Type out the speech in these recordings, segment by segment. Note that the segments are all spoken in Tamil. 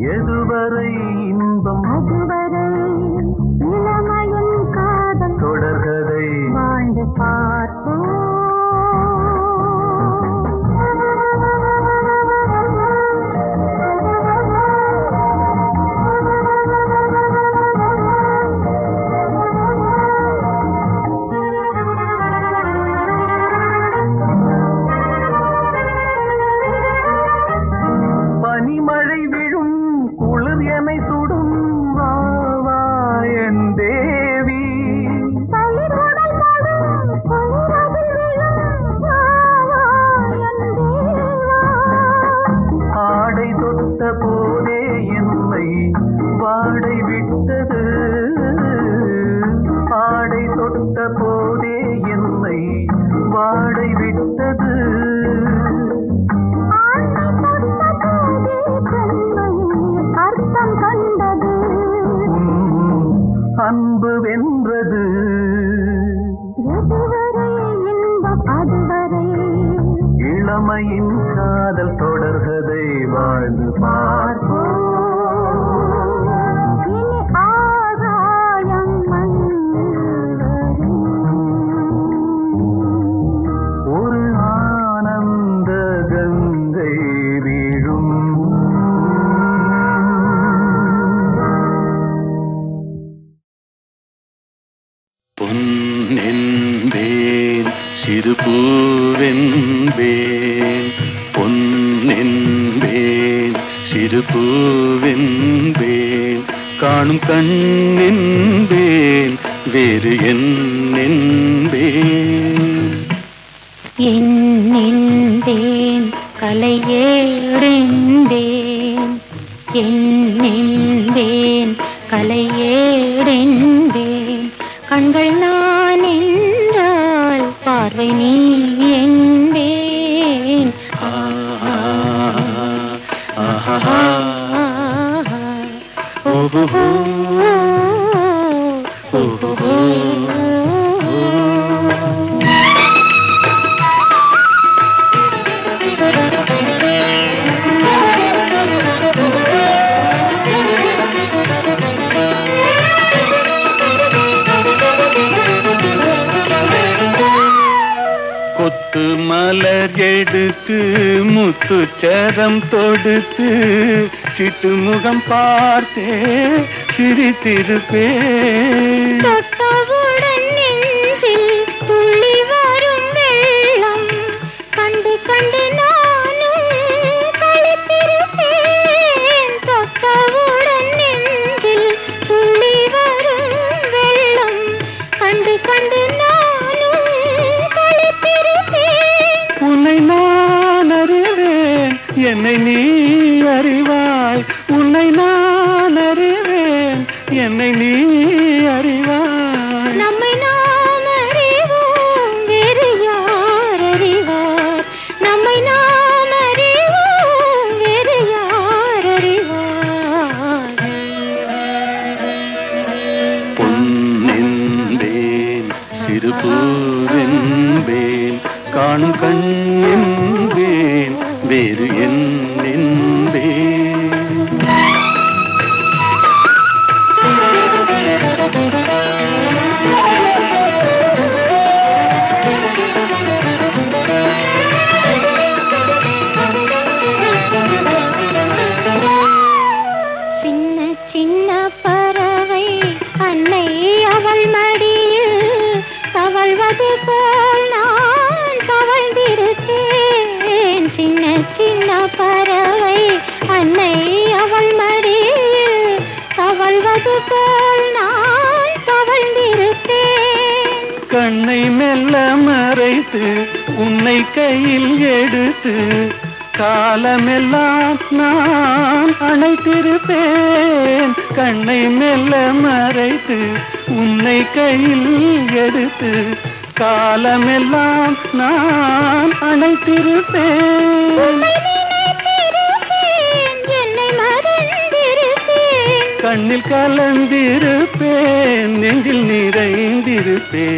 எதுவரை இன்பம்? அதுவரை இளமையின் காதல் தொடர்கதை. வாழ்ந்து பார்ப்போம். சிறு பூவென்பேன் பொன்னென்பேன் சிறு பூவென்பேன் காணும் கண்ணென்பேன் வேறு என்னென்பேன். என்னென்பேன் கலையேடென்பேன் என்னென்பேன் கலையே I Genie. எடுத்து முத்துச்சரம் தொடுத்து சிட்டு முகம் பார்த்தே சிரித்திருப்பே என்னை நீ அறிவா எடுத்து உன்னை கையில் எடுத்து காலமெல்லாம் நான் அணைத்திருப்பேன். கண்ணை மெல்ல மறைத்து உன்னை கையில் எடுத்து காலமெல்லாம் நான் அணைத்திருப்பேன். கண்ணில் கலந்திருப்பேன் நெஞ்சில் நிறைந்திருப்பேன்.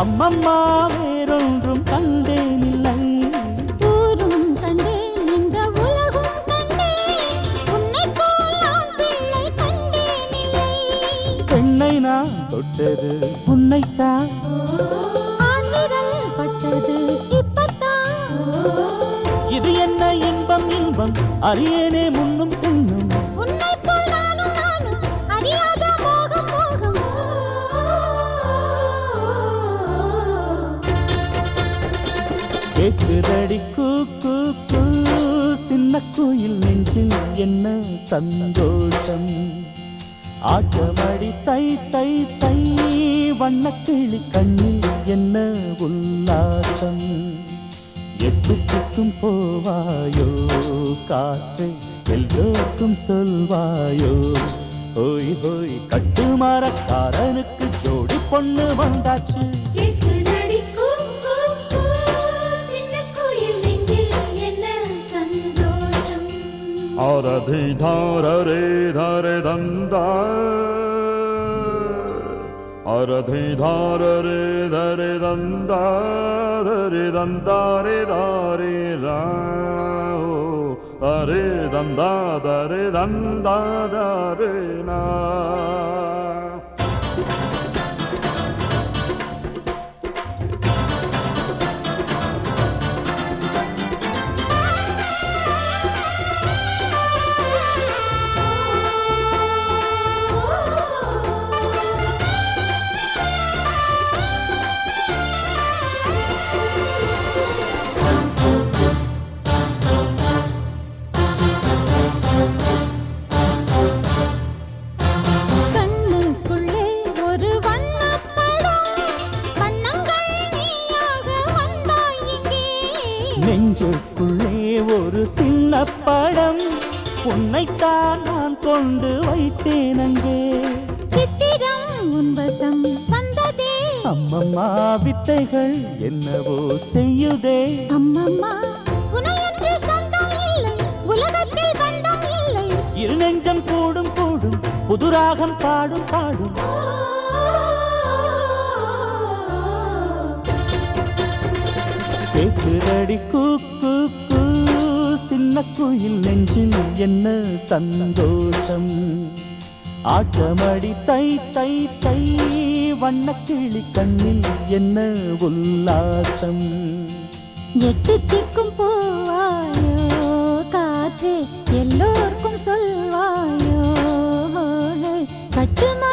அம்மம்மா வேறொன்றும் ஊரும் கண்டேன் இந்த உலகும் கண்டேன். உன்னை ஆண் பிள்ளை கண்டேனில்லை. பெண்ணை நான் தொட்டது உன்னைத்தான். பட்டது இப்பத்தான். இது என்ன இன்பம் இன்பம் அறியேனே முன்னும் கேக்குதடி கூ சின்ன கோயில் நெஞ்சில் என்ன சந்தோஷம்? ஆட்டமடி தை தை தை. வண்ணக்கிளி கண்ணில் என்ன உல்லாசம்? எட்டு திக்கும் போவாயோ? காற்று எல்லோருக்கும் சொல்வாயோ? ஹோய் ஹோய் கட்டுமரக்காரனுக்கு ஜோடி பொண்ணு வந்தாச்சு. ஆரதி தாரரே தாரே தந்தா ஆரதி தாரரே தரே தந்தா தரே தந்தாரே தாரே ராோ தரே தந்தா தரே தந்தா தரே நா வித்தைகள் என்னவோ செய்யுதே. அம்மம்மா இரு நெஞ்சம் கூடும் கூடும் புதுராகம் பாடும் பாடும். கேக்குதடி கூ கூ கூ. சின்ன குயில் நெஞ்சில் என்ன சந்தோஷம். ஆட்டமடி தை தை தை வண்ணக்கிளி கண்ணில் என்ன உல்லாசம்? எட்டு திக்கும் போவாயோ காற்றே எல்லோருக்கும் சொல்வாயோ கட்டுமா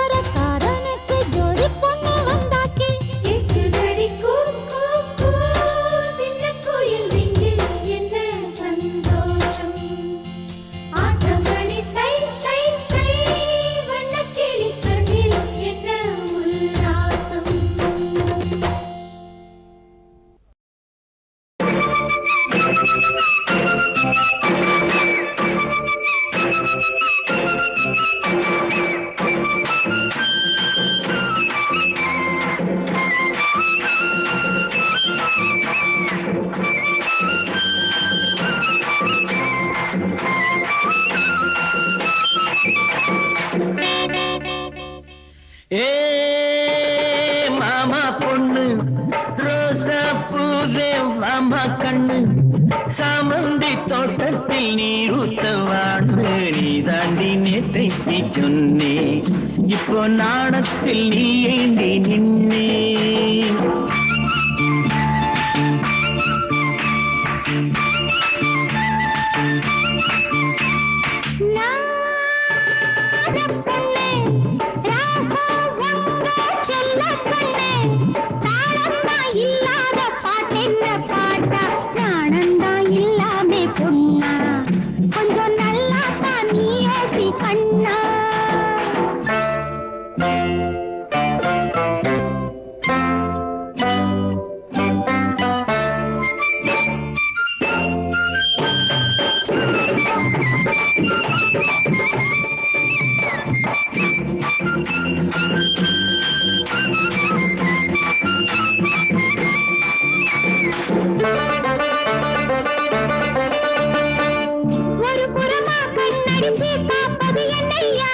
அடிச்சு பார்ப்பது என்னையா?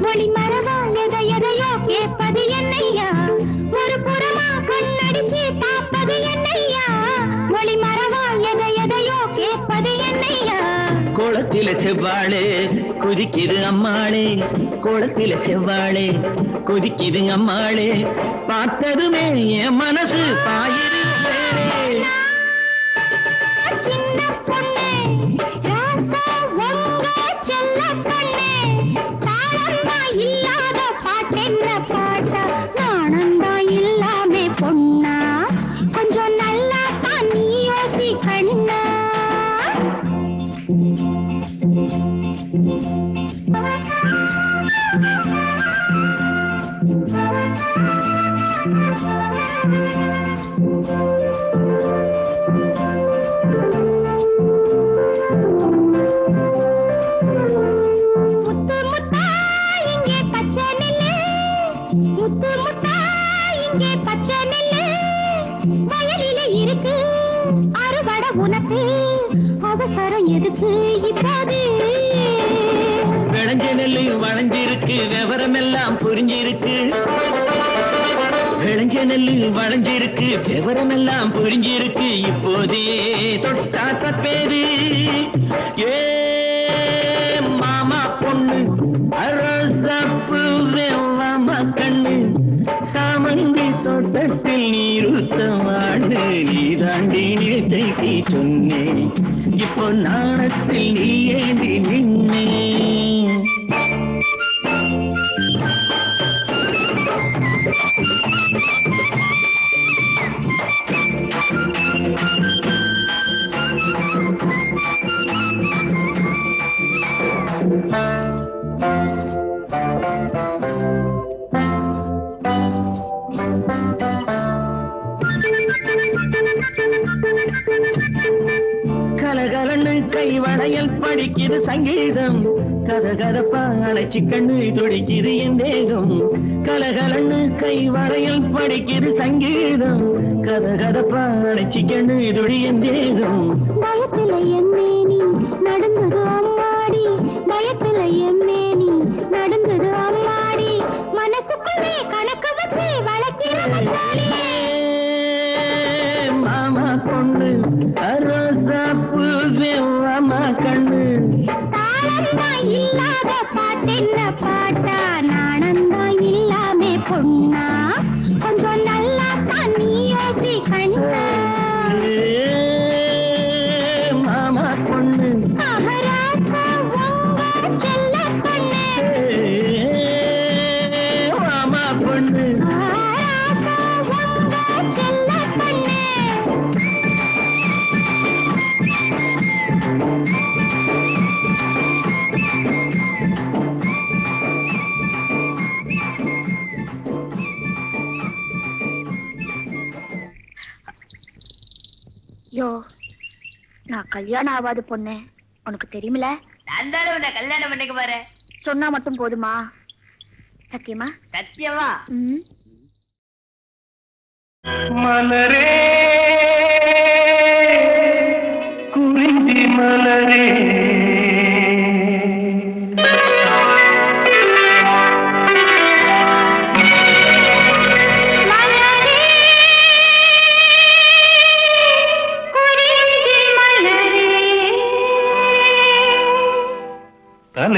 மொழி மரபா எதை எதையோ கேட்பது என்னையா? ஒரு புறமா கண்ணடிச்சு பார்ப்பது என்னையா? மொழி மரபா எதை எதையோ கேட்பது என்னையா? குளத்தில செவ்வாளே குதிக்குது அம்மாளே. குளத்தில செவ்வாளே குதிக்குது அம்மாளே. பார்த்ததுமே என் மனசு பாயிரு. Thank you. நெல்லு வளைஞ்சிருக்கு விவரம் எல்லாம் புரிஞ்சிருக்கு. இப்போதே தொட்டா தப்பேது ஏ மாமா பொண்ணு அரசப்பு மாமா கண்ணு சாமந்தி தோட்டத்தில் நீருத்தவாடு நீ தாண்டி நீட்டை சொன்னேன். இப்போ நாணத்தில் நீ ஏந்தி நின்னே கை வளையல் படிக்குது சங்கீதம். கதகதப்பா அழைச்சி கண்ணு துடிக்குது என் தேகம். கலகலன்னு கை வளையல் படிக்குது சங்கீதம். கதகதப்பா அழைச்சி கண்ணு துடி என் தேகம். பயத்துல எம்மேனி யோ நான் கல்யாணம் ஆகாத பொண்ணு. உனக்கு தெரியுமில நான் தானே உன்னை கல்யாணம் பண்ணிக்க போறேன். சொன்னா மட்டும் போதுமா? சத்தியமா? சத்தியமா? ம். மலரே குறிஞ்சி மலரே.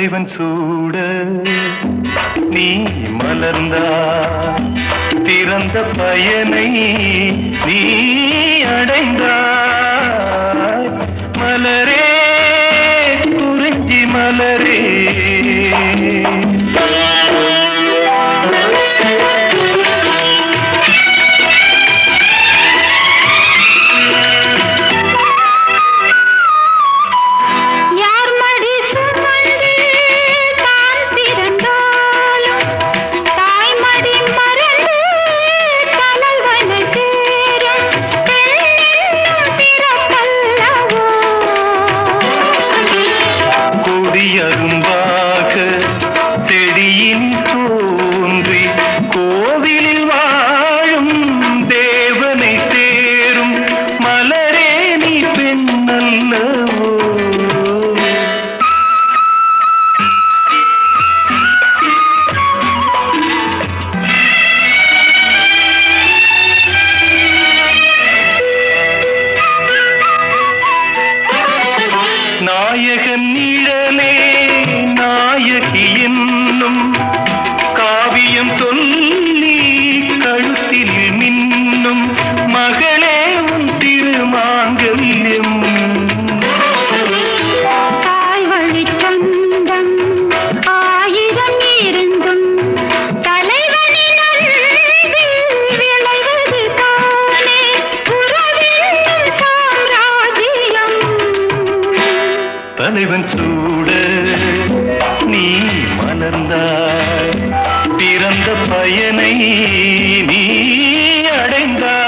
தலைவன் சூட நீ மலர்ந்தா திறந்த பயனை நீ அடைந்தா மலரே குறிஞ்சி மலரே. தலைவன் சூட நீ மலர்ந்தாய். பிறந்த பயனை நீ அடைந்தாய்.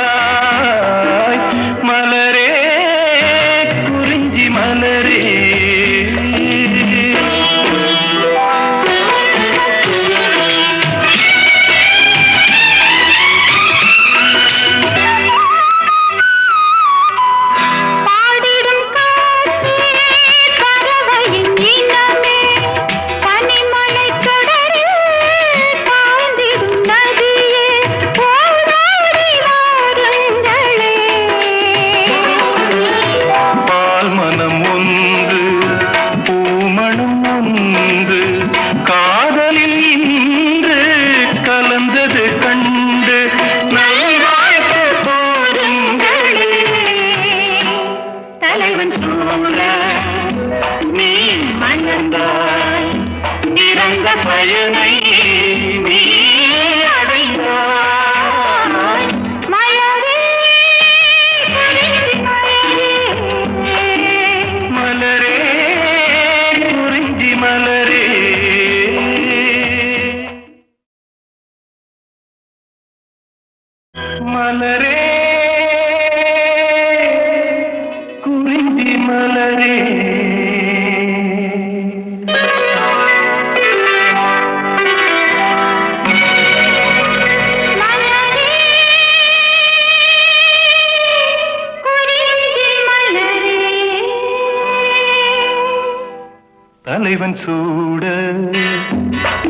தலைவன் சூட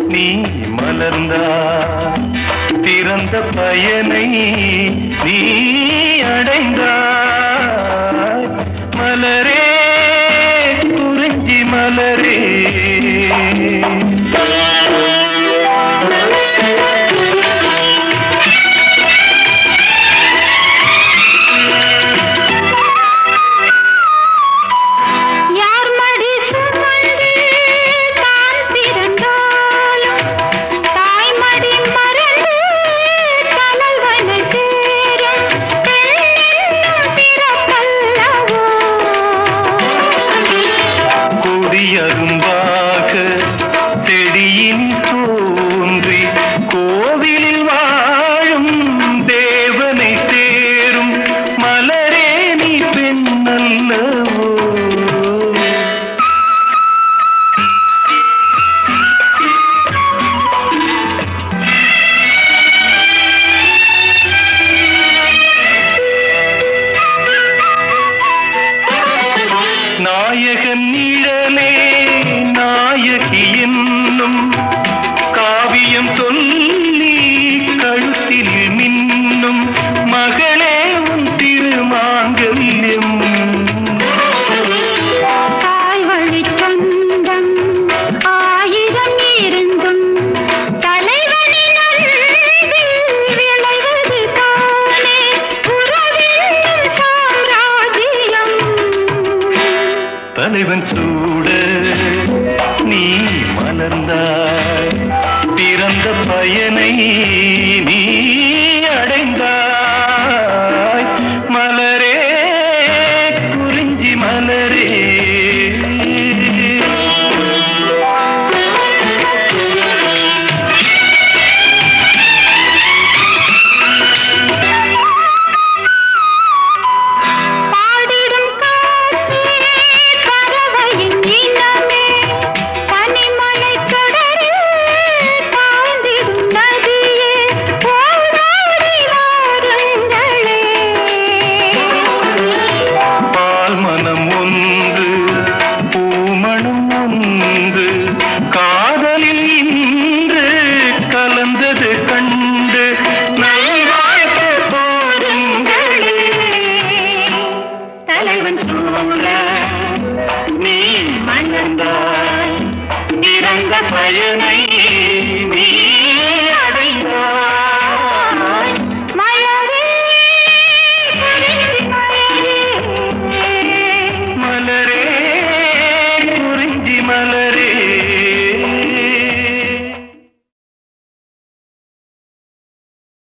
நீ மலர்ந்தா. திறந்த பயனை நீ அடைந்தாய் மலரே குறிஞ்சி மலரே.